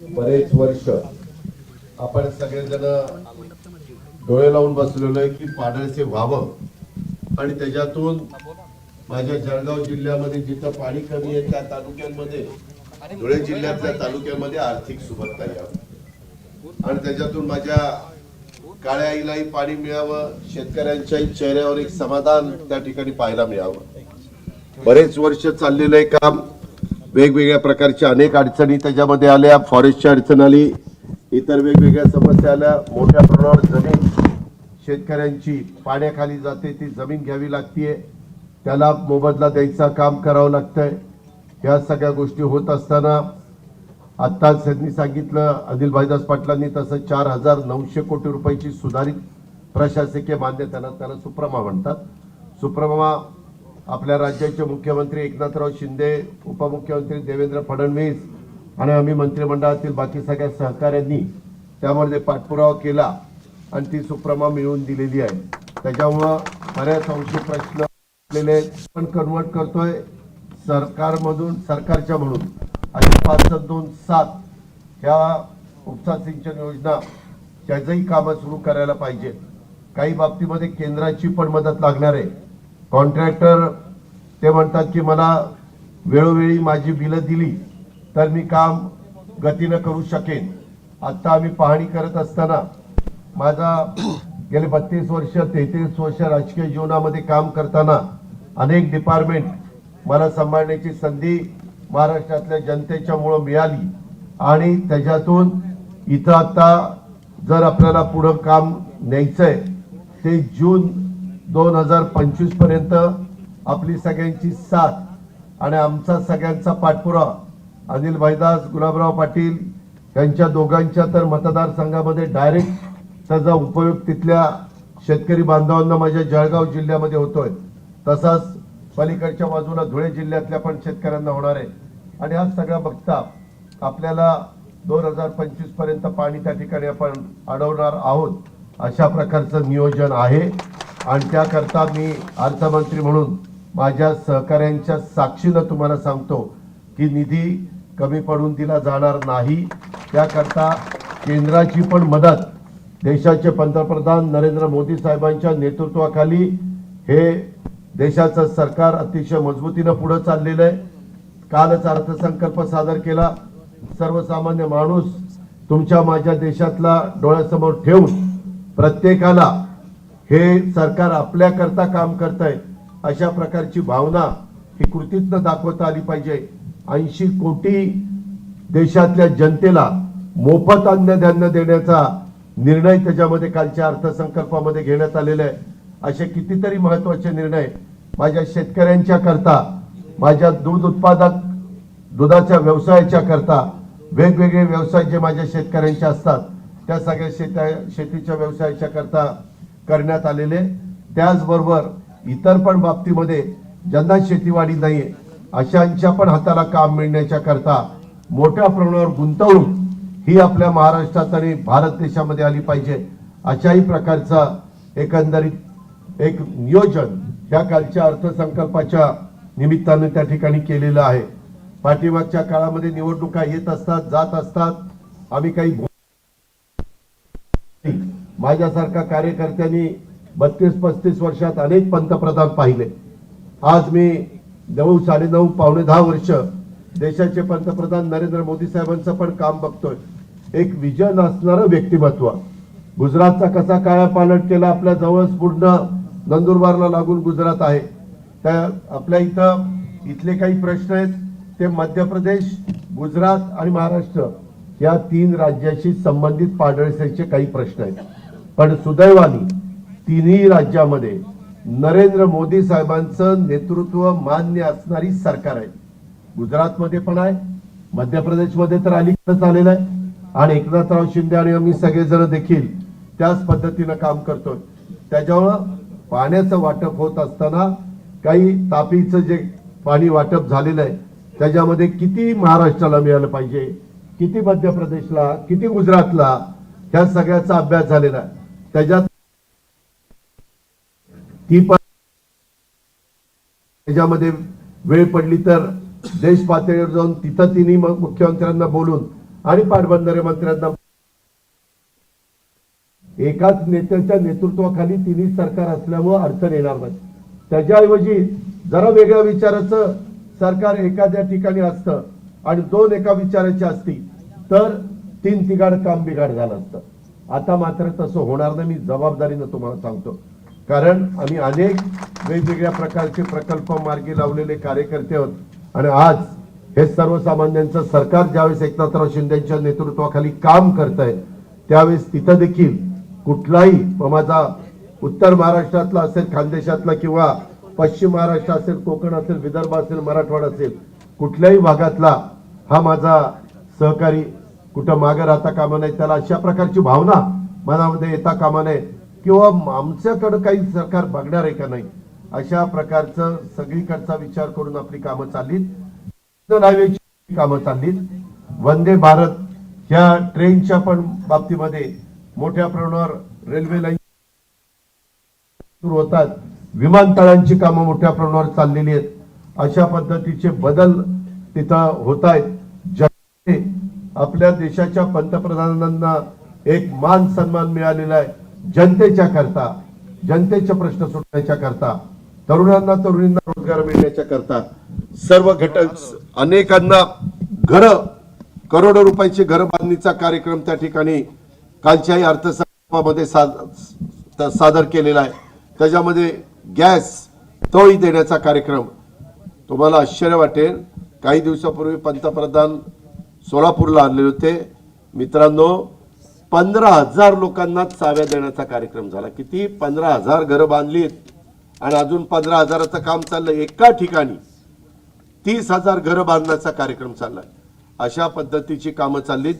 बरेच वर्ष आपण सगळेजण डोळे लावून बसलेलो आहे की पाण्याचे व्हावं. आणि त्याच्यातून माझ्या जळगाव जिल्ह्यामध्ये जिथं पाणी कमी आहे त्या तालुक्यांमध्ये धुळे जिल्ह्यातल्या तालुक्यामध्ये आर्थिक सुबत्ता यावं. आणि त्याच्यातून माझ्या काळ्या आईलाही पाणी मिळावं शेतकऱ्यांच्याही चेहऱ्यावर एक समाधान त्या ठिकाणी पाहायला मिळावं. बरेच वर्ष चाललेलं आहे काम. वेगवेगळ्या प्रकारच्या अनेक अडचणी त्याच्यामध्ये आल्या. फॉरेस्टची अडचण आली. इतर वेगवेगळ्या समस्या आल्या. मोठ्या प्रमाणावर जमीन शेतकऱ्यांची पाण्याखाली जाते ती जमीन घ्यावी लागतीये. त्याला मोबदला द्यायचा काम करावं लागतंय. या सगळ्या गोष्टी होत असताना आत्ताच त्यांनी सांगितलं अनिल भाईदास पाटलांनी तसं चार हजार नऊशे कोटी रुपयाची सुधारित प्रशासकीय मान्यताना त्याला सुप्रमा म्हणतात. सुप्रमा आपल्या राज्याचे मुख्यमंत्री एकनाथराव शिंदे उपमुख्यमंत्री देवेंद्र फडणवीस आणि आम्ही मंत्रिमंडळातील बाकी सगळ्या सहकाऱ्यांनी त्यामध्ये पाठपुरावा केला आणि ती सुप्रमा मिळवून दिलेली आहे. त्याच्यामुळं बऱ्याच अंशी प्रश्न असलेले आहेत. पण कन्वर्ट करतोय सरकारमधून सरकारच्या म्हणून. आणि पाच दोन सात ह्या उपसा सिंचन योजना त्याचंही कामं सुरू करायला पाहिजे. काही बाबतीमध्ये केंद्राची पण मदत लागणार आहे. कॉन्ट्रॅक्टर ते म्हणतात की मला वेळोवेळी माझी बिलं दिली तर मी काम गतीनं करू शकेन. आत्ता आम्ही पाहणी करत असताना माझा गेले बत्तीस वर्ष तेहतीस वर्ष राजकीय जीवनामध्ये काम करताना अनेक डिपार्टमेंट मला सांभाळण्याची संधी महाराष्ट्रातल्या जनतेच्यामुळं मिळाली आणि त्याच्यातून इथं आता जर आपल्याला पुढं काम न्यायचंय ते जून दोन हजार पंचवीसपर्यंत आपली सगळ्यांची साथ आणि आमचा सगळ्यांचा पाठपुरावा. अनिल भाईदास गुलाबराव पाटील यांच्या दोघांच्या तर मतदारसंघामध्ये डायरेक्ट त्याचा उपयोग तिथल्या शेतकरी बांधवांना माझ्या जळगाव जिल्ह्यामध्ये होतोय. तसाच पलीकडच्या बाजूला धुळे जिल्ह्यातल्या पण शेतकऱ्यांना होणार आहे. आणि हा सगळा बघता आपल्याला दोन हजार पंचवीसपर्यंत पाणी त्या ठिकाणी आपण अडवणार आहोत अशा प्रकारचं नियोजन आहे. आणि त्याकरता मी अर्थमंत्री म्हणून माझ्या सहकाऱ्यांच्या साक्षीनं तुम्हाला सांगतो की निधी कमी पडून दिला जाणार नाही. त्याकरता केंद्राची पण मदत देशाचे पंतप्रधान नरेंद्र मोदी साहेबांच्या नेतृत्वाखाली हे देशाचं सरकार अतिशय मजबूतीनं पुढं चाललेलं आहे. कालच अर्थसंकल्प सादर केला. सर्वसामान्य माणूस तुमच्या माझ्या देशातला डोळ्यासमोर ठेवून प्रत्येकाला हे सरकार आपल्याकरता काम करत आहे अशा प्रकारची भावना ही कृतीतनं दाखवता आली पाहिजे. ऐंशी कोटी देशातल्या जनतेला मोफत अन्नधान्य देण्याचा निर्णय त्याच्यामध्ये कालच्या अर्थसंकल्पामध्ये घेण्यात आलेला आहे. असे कितीतरी महत्त्वाचे निर्णय माझ्या शेतकऱ्यांच्या करता माझ्या दूध उत्पादक दुधाच्या व्यवसायाच्या करता वेगवेगळे व्यवसाय जे माझ्या शेतकऱ्यांचे असतात त्या सगळ्या शेत्या शेतीच्या व्यवसायाच्या करता करण्यात आलेले. त्याचबरोबर इतर पण बाबतीमध्ये ज्यांना शेतीवाडी नाहीये अशांच्या पण हाताला काम मिळण्याच्या करता मोठ्या प्रमाणावर गुंतवणूक ही आपल्या महाराष्ट्रात आणि भारत देशामध्ये आली पाहिजे अशाही प्रकारचा एकंदरीत एक नियोजन ह्या कालच्या अर्थसंकल्पाच्या निमित्तानं त्या ठिकाणी केलेलं आहे. पाठीमागच्या काळामध्ये निवडणुका येत असतात जात असतात आम्ही काही माझ्यासारख्या माझ्यासारखा कार्यकर्त्यांनी बत्तीस पस्तीस वर्षात अनेक पंतप्रधान पाहिले. आज मी नऊ साडेनऊ पावणे दहा वर्ष देशाचे पंतप्रधान नरेंद्र मोदी साहेबांचं पण काम बघतोय. एक विजन असणारं व्यक्तिमत्व. गुजरातचा कसा काळा पालट केला आपल्या जवळच पूर्ण नंदुरबारला लागून गुजरात आहे. त्या आपल्या इथं इथले काही प्रश्न आहेत. ते मध्य प्रदेश गुजरात आणि महाराष्ट्र या तीन राज्याशी संबंधित पाडळसेचे काही प्रश्न आहेत. पण सुदैवाने तिन्ही राज्यामध्ये नरेंद्र मोदी साहेबांचं नेतृत्व मान्य असणारी सरकार आहे. गुजरातमध्ये पण आहे मध्य प्रदेशमध्ये तर अलीकडंच आलेलं आहे आणि एकनाथराव शिंदे आणि आम्ही सगळेजण देखील त्याच पद्धतीनं काम करतोय. त्याच्यामुळं पाण्याचं वाटप होत असताना काही तापीचं जे पाणी वाटप झालेलं आहे त्याच्यामध्ये किती महाराष्ट्राला मिळालं पाहिजे किती मध्य प्रदेशला किती गुजरातला ह्या सगळ्याचा अभ्यास झालेला आहे. त्याच्यात ती पण त्याच्यामध्ये वेळ पडली तर देश पातळीवर जाऊन तिथं तिन्ही मग मुख्यमंत्र्यांना बोलून आणि पाटबंधारे मंत्र्यांना एकाच नेत्याच्या नेतृत्वाखाली तिन्ही सरकार असल्यामुळं अडचण येणार नाही. त्याच्याऐवजी जरा वेगळ्या विचाराचं सरकार एखाद्या ठिकाणी असतं आणि दोन एका विचाराची असती तर तीन तिघाड काम बिघाड झालं असतं. आता मात्र तसं होणार नाही मी जबाबदारीनं तुम्हाला सांगतो. कारण आम्ही अनेक वेगवेगळ्या प्रकारचे प्रकल्प मार्गी लावलेले कार्यकर्ते आहोत. आणि आज हे सर्वसामान्यांचं सरकार ज्यावेळेस एकनाथराव शिंदेच्या नेतृत्वाखाली काम करत आहे त्यावेळेस तिथं देखील कुठलाही माझा उत्तर महाराष्ट्रातला असेल खानदेशातला किंवा पश्चिम महाराष्ट्र असेल कोकण असेल विदर्भ असेल मराठवाडा असेल कुठल्याही भागातला हा माझा सहकारी कुठं मागे राहता कामा नये त्याला अशा प्रकारची भावना मनामध्ये येता कामा नये. किंवा आमच्याकडं काही सरकार बघणार आहे का नाही अशा प्रकारचं सगळीकडचा विचार करून आपली कामं चाललीत. कामं चाललीत. वंदे भारत ह्या ट्रेनच्या पण बाबतीमध्ये मोठ्या प्रमाणावर रेल्वे लाईन सुरू होतात. विमानतळांची कामं मोठ्या प्रमाणावर चाललेली आहेत. अशा पद्धतीचे बदल तिथं होत आहेत. आपल्या देशाच्या पंतप्रधानांना एक मान सन्मान मिळालेला आहे जनतेच्या करता जनतेचे प्रश्न सुटण्याच्या करता तरुणांना तरुणींना रोजगार मिळण्याच्या करता सर्व घटक अनेकांना घर करोडो रुपयाचे घर बांधणीचा कार्यक्रम त्या ठिकाणी कालच्याही अर्थसंकल्पामध्ये साद- सादर केलेला आहे. त्याच्यामध्ये गॅस तोही देण्याचा कार्यक्रम. तुम्हाला आश्चर्य वाटेल काही दिवसापूर्वी पंतप्रधान सोलापूरला आणले होते. मित्रांनो पंधरा हजार लोकांना चाव्या देण्याचा कार्यक्रम झाला. किती? पंधरा हजार घरं बांधलीत. आणि अजून पंधरा हजाराचं काम चाललं एका ठिकाणी. तीस हजार घरं बांधण्याचा कार्यक्रम चालला. अशा पद्धतीची कामं चाललीत.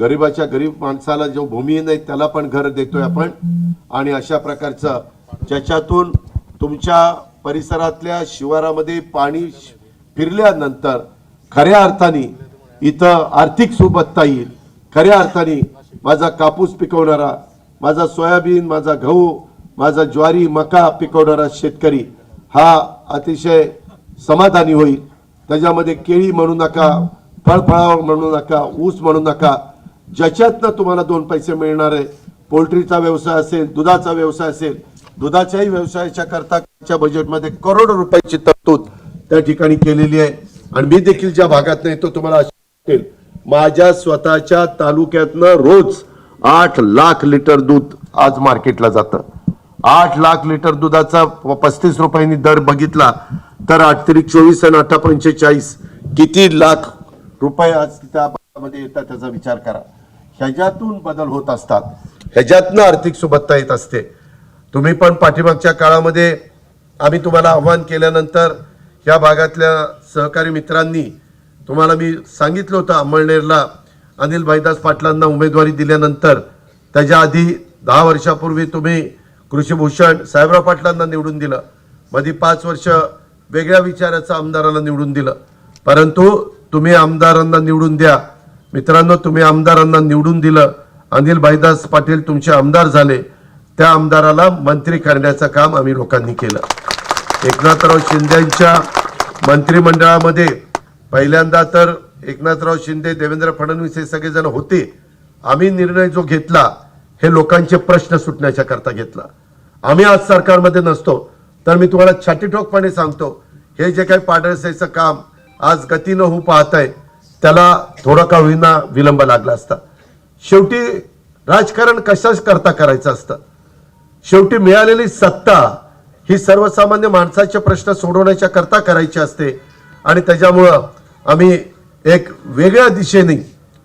गरीबाच्या गरीब माणसाला जो भूमिहीन आहे त्याला पण घर देतोय आपण. आणि अशा प्रकारचं ज्याच्यातून तुमच्या परिसरातल्या शिवारामध्ये पाणी श- फिरल्यानंतर खऱ्या अर्थाने इथं आर्थिक सुबत्ता येईल. खऱ्या अर्थाने माझा कापूस पिकवणारा माझा सोयाबीन माझा गहू माझा ज्वारी मका पिकवणारा शेतकरी हा अतिशय समाधानी होईल. त्याच्यामध्ये केळी म्हणू नका फळफळावर म्हणू नका ऊस म्हणू नका. ज्याच्यातनं तुम्हाला दोन पैसे मिळणार आहे पोल्ट्रीचा व्यवसाय असेल दुधाचा व्यवसाय असेल दुधाच्याही व्यवसायाच्या करता बजेटमध्ये करोडो रुपयाची तरतूद त्या ठिकाणी केलेली आहे. आणि मी देखील ज्या भागात नाही तो तुम्हाला माझ्या स्वतःच्या तालुक्यातनं रोज आठ लाख लिटर दूध आज मार्केटला जातं. आठ लाख लिटर दुधाचा पस्तीस रुपयांनी दर बघितला तर आठ तरी चोवीस आणि अठरा पंचेचाळीस किती लाख रुपये आज त्यामध्ये येतात त्याचा विचार करा. ह्याच्यातून बदल होत असतात. ह्याच्यातनं आर्थिक सुबत्ता येत असते. तुम्ही पण पाठीमागच्या काळामध्ये आम्ही तुम्हाला आव्हान केल्यानंतर या भागातल्या सहकारी मित्रांनी तुम्हाला मी सांगितलं होतं अंमळनेरला अनिल भाईदास पाटलांना उमेदवारी दिल्यानंतर. त्याच्या आधी दहा वर्षापूर्वी तुम्ही कृषीभूषण साहेबराव पाटलांना निवडून दिलं. मध्ये पाच वर्ष वेगळ्या विचाराचं आमदाराला निवडून दिलं. परंतु तुम्ही आमदारांना निवडून द्या. मित्रांनो तुम्ही आमदारांना निवडून दिलं. अनिल भाईदास पाटील तुमचे आमदार झाले. त्या आमदाराला मंत्री करण्याचं काम आम्ही लोकांनी केलं. एकनाथराव शिंदेच्या मंत्रिमंडळामध्ये पहिल्यांदा तर एकनाथराव शिंदे देवेंद्र फडणवीस हे सगळेजण होते. आम्ही निर्णय जो घेतला हे लोकांचे प्रश्न सुटण्याच्या करता घेतला. आम्ही आज सरकारमध्ये नसतो तर मी तुम्हाला छाटीठोकपणे सांगतो हे जे काही पाडळसेचं काम आज गतीनं होऊ पाहत आहे त्याला थोडं का होईना विलंब लागला असता. शेवटी राजकारण कशाच करता करायचं असतं? शेवटी मिळालेली सत्ता ही सर्वसामान्य माणसाचे प्रश्न सोडवण्याच्या करता करायची असते आणि त्याच्यामुळं आम्ही एक वेगळ्या दिशेने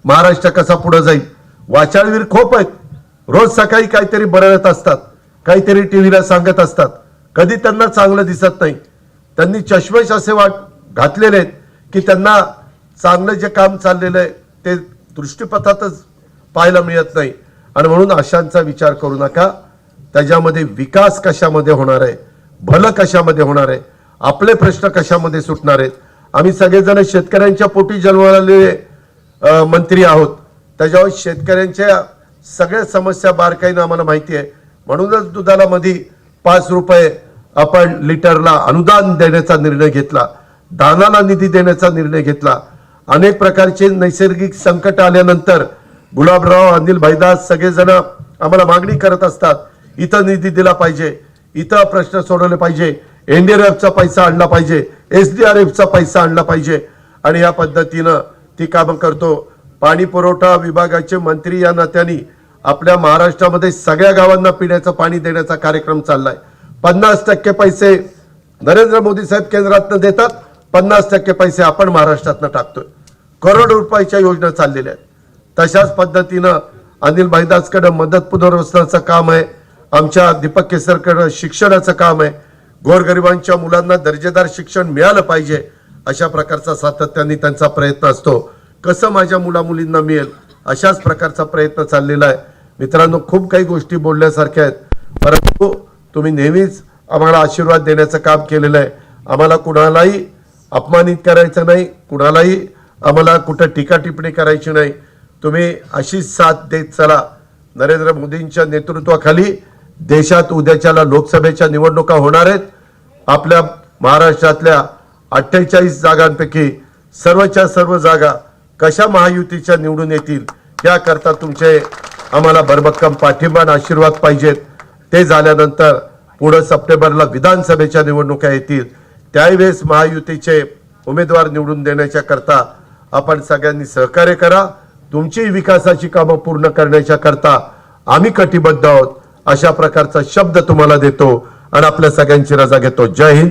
महाराष्ट्र कसा पुढे जाईल? वाचाळवीर खूप आहेत. रोज सकाळी काहीतरी बरळत असतात. काहीतरी टीव्हीला सांगत असतात. कधी त्यांना चांगलं दिसत नाही. त्यांनी चष्मेश असे वाट घातलेले आहेत की त्यांना चांगलं जे काम चाललेलं आहे ते दृष्टीपथातच पाहायला मिळत नाही. आणि म्हणून अशांचा विचार करू नका. त्याच्यामध्ये विकास कशामध्ये होणार आहे? भलं कशामध्ये होणार आहे? आपले प्रश्न कशामध्ये सुटणार आहेत? आम्ही सगळेजण शेतकऱ्यांच्या पोटी जन्मलेले मंत्री आहोत. त्याच्यावर शेतकऱ्यांच्या सगळ्या समस्या बारकाईनं आम्हाला माहिती आहे. म्हणूनच दुधाला मध्ये पाच रुपये आपण लिटरला अनुदान देण्याचा निर्णय घेतला. दानाला निधी देण्याचा निर्णय घेतला. अनेक प्रकारचे नैसर्गिक संकट आल्यानंतर गुलाबराव अनिल भाईदास सगळेजण आम्हाला मागणी करत असतात. इथं निधी दिला पाहिजे. इथं प्रश्न सोडवले पाहिजे. एनडीआरएफचा पैसा आणला पाहिजे एसडीआरएफचा पैसा आणला पाहिजे. आणि या पद्धतीनं ती कामं करतो. पाणी पुरवठा विभागाचे मंत्री या नात्याने आपल्या महाराष्ट्रामध्ये सगळ्या गावांना पिण्याचं पाणी देण्याचा कार्यक्रम चाललाय. पन्नास टक्के पैसे नरेंद्र मोदी साहेब केंद्रातनं देतात पन्नास टक्के पैसे आपण महाराष्ट्रातनं टाकतोय. करोड रुपयाच्या योजना चाललेल्या आहेत. तशाच पद्धतीनं अनिल भाईदासकडं मदत पुनर्वसनाचं काम आहे. आमच्या दीपक केसरकडं शिक्षणाचं काम आहे. गोरगरिबांच्या मुलांना दर्जेदार शिक्षण मिळालं पाहिजे अशा प्रकारचा सातत्याने त्यांचा प्रयत्न असतो. कसं माझ्या मुला मुलींना मिळेल अशाच प्रकारचा प्रयत्न चाललेला आहे. मित्रांनो खूप काही गोष्टी बोलण्यासारख्या आहेत. परंतु तुम्ही नेहमीच आम्हाला आशीर्वाद देण्याचं काम केलेलं आहे. आम्हाला कुणालाही अपमानित करायचं नाही कुणालाही आम्हाला कुठं टीका टिप्पणी करायची नाही. तुम्ही अशीच साथ देत चला. नरेंद्र मोदींच्या नेतृत्वाखाली देशात उद्याच्याला लोकसभेच्या निवडणुका होणार आहेत. आपल्या महाराष्ट्रातल्या अठ्ठेचाळीस जागांपैकी सर्वच्या सर्व जागा कशा महायुतीच्या निवडून येतील याकरता तुमचे आम्हाला भरभक्कम पाठिंबा आणि आशीर्वाद पाहिजेत. ते झाल्यानंतर पुढं सप्टेंबरला विधानसभेच्या निवडणुका येतील. त्यावेळेस महायुतीचे उमेदवार निवडून देण्याच्या करता आपण सगळ्यांनी सहकार्य करा. तुमची विकासाची कामं पूर्ण करण्याच्या करता आम्ही कटिबद्ध आहोत. अशा प्रकारचा शब्द तुम्हाला देतो. आणि आपल्या सगळ्यांची रजा घेतो. जय हिंद.